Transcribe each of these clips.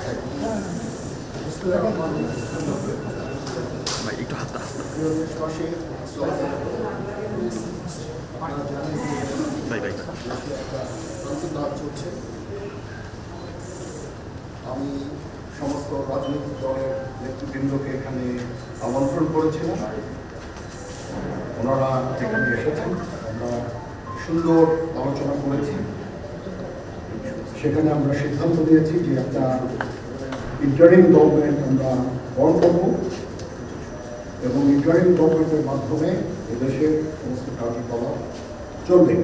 ভাই একটু ভাই ভাই আমি সমস্ত রাজনৈতিক দলের নেতৃবৃন্দকে এখানে আমন্ত্রণ করেছিলাম ওনারা এখানে এসেছেন আমরা সুন্দর আলোচনা করেছি সেখানে আমরা সিদ্ধান্ত নিয়েছি যে একটা ইন্টারিম গভর্নমেন্ট আমরা ফর্ম করব এবং ইন্টারিম গভর্নমেন্টের মাধ্যমে এদেশের সমস্ত কার্যকলাপ চলবে।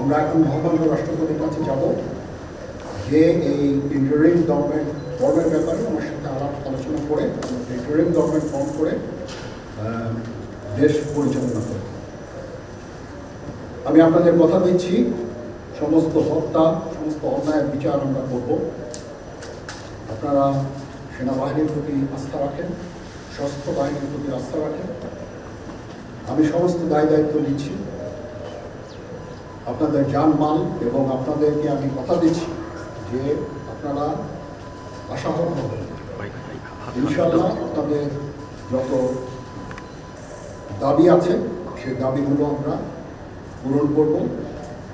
আমরা এখন মহামান্য রাষ্ট্রপতির কাছে যাব যে এই ইন্টারিম গভর্নমেন্ট ফর্মের ব্যাপারে আমার সাথে আলাপ আলোচনা করে ইন্টারিম গভর্নমেন্ট ফর্ম করে দেশ পরিচালনা করে আমি আপনাদের কথা দিচ্ছি। সমস্ত হত্যা, সমস্ত অন্যায়ের বিচার আমরা করব। আপনারা সেনাবাহিনীর প্রতি আস্থা রাখেন, সশস্ত্র বাহিনীর প্রতি আস্থা রাখেন। আমি সমস্ত দায় দায়িত্ব নিচ্ছি। আপনাদের জানমাল এবং আপনাদেরকে আমি কথা দিচ্ছি যে আপনারা আশাহত হবেন। ইনশাল্লাহ আপনাদের যত দাবি আছে সেই দাবিগুলো আমরা পূরণ করব।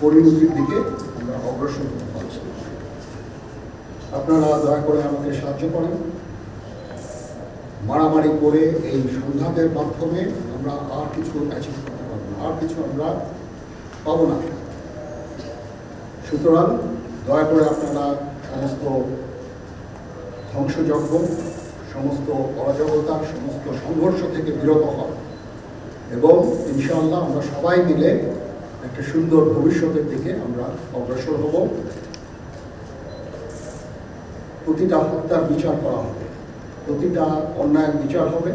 পরিণতির দিকে আমরা অগ্রসর হতে পারছি আপনারা দয়া করে আমাকে সাহায্য করেন। মারামারি করে এই সংঘাতের মাধ্যমে আমরা আর কিছু অ্যাচিভ করতে পারব আর কিছু আমরা পাবো না। সুতরাং দয়া করে আপনারা সমস্ত ধ্বংসযজ্ঞ, সমস্ত অরাজকতা, সমস্ত সংঘর্ষ থেকে বিরত হন। এবং ইনশাআল্লাহ আমরা সবাই মিলে একটা সুন্দর ভবিষ্যতের দিকে আমরা অগ্রসর হব। প্রতিটা হত্যার বিচার করা হবে। প্রতিটা অন্যায়ের বিচার হবে।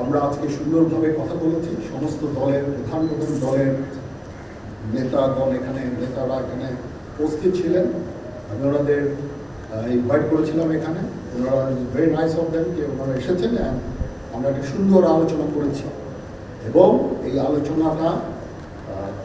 আমরা আজকে সুন্দরভাবে কথা বলেছি। সমস্ত দলের, প্রধান প্রধান দলের নেতাগণ এখানে, নেতারা এখানে উপস্থিত ছিলেন। আমি ওনাদের ইনভাইট করেছিলাম এখানে। ওনারা ভেরি নাইস অফ দেন যে ওনারা এসেছেন আমরা একটা সুন্দর আলোচনা করেছি। এবং এই আলোচনাটা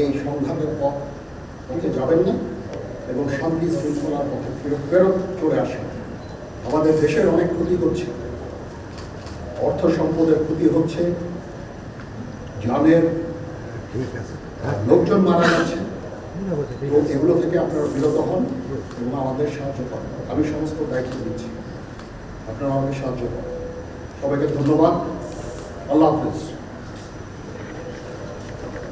এই সংঘাতের পথ পথে যাবেন না এবং শান্তি শৃঙ্খলার পথে ফেরত ফেরত চলে আসেন। আমাদের দেশের অনেক ক্ষতি হচ্ছে। অর্থ সম্পদের ক্ষতি হচ্ছে। জানের লোকজন মারা যাচ্ছে তো এগুলো থেকে আপনারা বিরত হন এবং আমাদের সাহায্য করেন। আমি সমস্ত দায়িত্ব দিচ্ছি। আপনারা আমাদের সাহায্য করেন। সবাইকে ধন্যবাদ। আল্লাহ হাফিজ।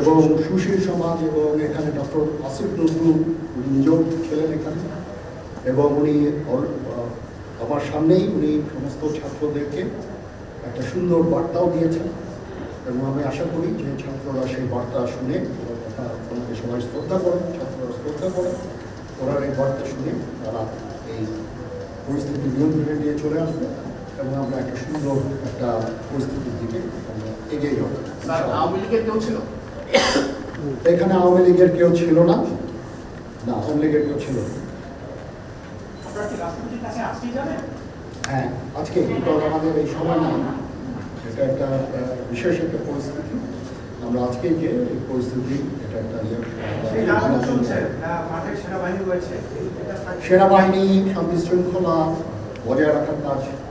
এবং সুশীল সমাজ এবং এখানে ডক্টর আসিফ নজরুল, উনি নিজেও ছিলেন এখানে। এবং উনি আমার সামনেই উনি সমস্ত ছাত্রদেরকে একটা সুন্দর বার্তাও দিয়েছেন। এবং আমি আশা করি যে ছাত্ররা সেই বার্তা শুনে ওনাকে সবাই শ্রদ্ধা করেন ছাত্ররা শ্রদ্ধা করেন ওনার এই বার্তা শুনে তারা এই পরিস্থিতি নিয়ন্ত্রণে নিয়ে চলে আসবে। এবং আমরা একটা সুন্দর একটা পরিস্থিতির দিকে আমরা এগিয়ে যাব। আওয়ামী লীগের কেউ ছিল? এখানে আওয়ামী লীগের কেউ ছিল না। না আওয়ামী লীগের কেউ ছিল না। হ্যাঁ আজকে কিন্তু আমাদের এই সময় নাই। এটা একটা বিশেষ একটা পরিস্থিতি। আমরা আজকে যে এই পরিস্থিতি এটা একটা সেনাবাহিনী শান্তি শৃঙ্খলা বজায় রাখার কাজ।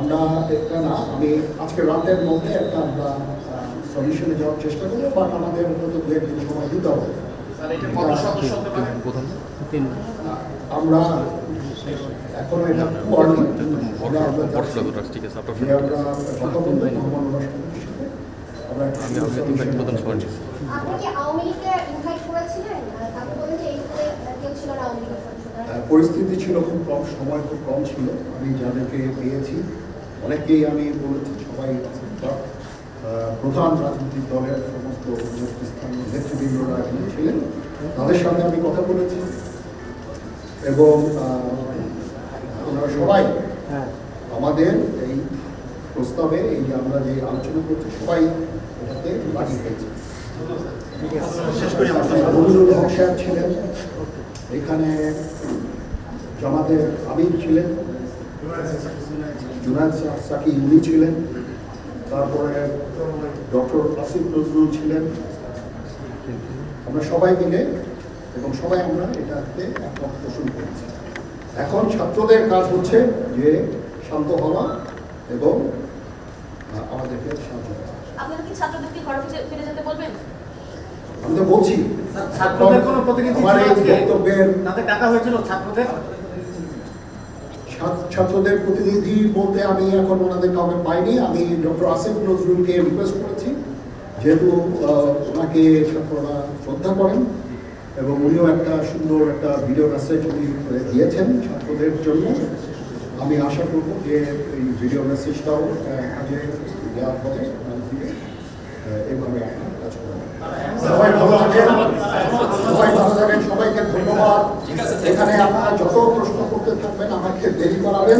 আমরা একটা না আমি আজকে রাতের মধ্যে একটা আমরা সলিউশনে যাওয়ার চেষ্টা করব বাট আমাদের হয়তো দু একদিন সময় দিতে হবে। আমরা এখনও এটা খুব early। আমরা আমরা যাচ্ছি। বটফ্লাগ ঠিক আছে আপনার যে আমরা কথা বলব মহামান্য রাষ্ট্রপতির সাথে আমরা একটা আমি সুন্দর আমি ইনভাইট solution প্রদান করব। সবার নিচ্ছি আপনি কি আওয়ামী লীগকে ইনভাইট করেছিলেন? আর তাকে বলেন যে এই মুহূর্তে কেউ ছিল না আওয়ামী লীগের সদস্যরা। আহ, পরিস্থিতি ছিল খুব কম সময় খুব কম ছিল। আমি যাদেরকে পেয়েছি অনেকেই আমি বলেছি সবাই প্রধান রাজনৈতিক দলের সমস্ত নেতৃস্থানীয় নেতৃবৃন্দরা এখানে ছিলেন তাদের সাথে আমি কথা বলেছি এবং ওনারা সবাই আমাদের এই প্রস্তাবে এই যে আমরা যে আলোচনা করছি সবাই এটাতে রাজি হয়েছে। হক সাহেব ছিলেন এখানে জামাতের আমির ছিলেন জুনায়দ সাকি উনি ছিলেন। তারপরে ডক্টর আসিফ নজরুল ছিলেন। আমরা সবাই মিলে এবং সবাই আমরা এটাতে একমত পোষণ করেছি। এখন ছাত্রদের কাজ হচ্ছে যে শান্ত হওয়া এবং আমাদেরকে সাহায্য করা। আমি তো বলছি ছাত্রদের কোনো প্রতিনিধি আমার ছিল এই আজকে? বক্তব্যের তাতে টাকা হয়েছিল ছাত্রদের? ছাত্র- ছাত্রদের প্রতিনিধি বলতে আমি এখন ওনাদের কাউকে পাইনি। আমি ডক্টর আসিফ নজরুলকে রিকোয়েস্ট করেছি। যেহেতু ওনাকে ছাত্ররা শ্রদ্ধা করেন এবং উনিও একটা সুন্দর একটা ভিডিও মেসেজ উনি দিয়েছেন ছাত্রদের জন্য। আমি আশা করব যে এই ভিডিও মেসেজটাও কাজে দেওয়া হবে ওনার এখানে আপনারা যত প্রশ্ন করতে থাকবেন, আমাকে দেরি করাবেন।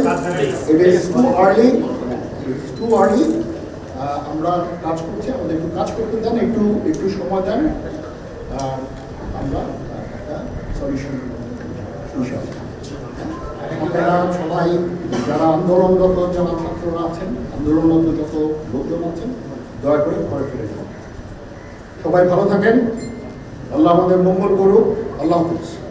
আমরা কাজ করছি, আমাদের একটু কাজ করতে দেন, একটু একটু সময় দেন। আপনারা সবাই যারা আন্দোলনরত, যারা ছাত্ররা আছেন, আন্দোলনরত যত লোকজন আছেন, দয়া করে ঘরে ফিরে যান। সবাই ভালো থাকেন। আল্লাহ আমাদের মঙ্গল করুক। আল্লাহ হাফিজ।